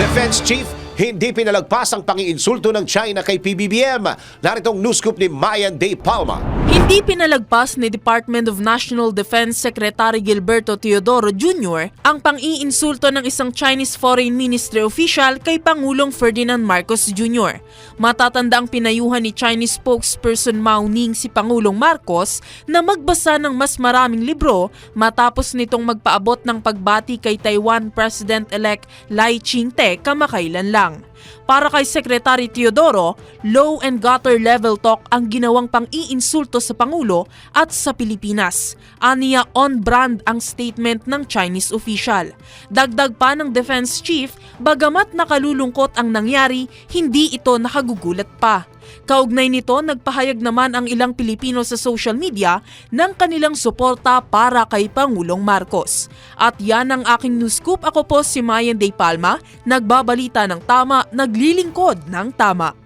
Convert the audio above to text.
Defense Chief, hindi pinalagpas ang pangiinsulto ng China kay PBBM. Naritong news scoop ni Mayan Day Palma. Hindi pinalagpas ni Department of National Defense Secretary Gilberto Teodoro Jr. ang pang-iinsulto ng isang Chinese Foreign Ministry official kay Pangulong Ferdinand Marcos Jr. Matatanda ang pinayuhan ni Chinese spokesperson Mao Ning si Pangulong Marcos na magbasa ng mas maraming libro matapos nitong magpaabot ng pagbati kay Taiwan President-elect Lai Ching-te kamakailan lang. Lang. Para kay Secretary Teodoro, low and gutter level talk ang ginawang pang-iinsulto sa Pangulo at sa Pilipinas. Aniya on-brand ang statement ng Chinese official. Dagdag pa ng Defense Chief, bagamat nakalulungkot ang nangyari, hindi ito nakagugulat pa. Kaugnay nito, nagpahayag naman ang ilang Pilipino sa social media ng kanilang suporta para kay Pangulong Marcos. At yan ang aking news scoop. Ako po si Mayan Day Palma, nagbabalita ng tama, naglilingkod ng tama.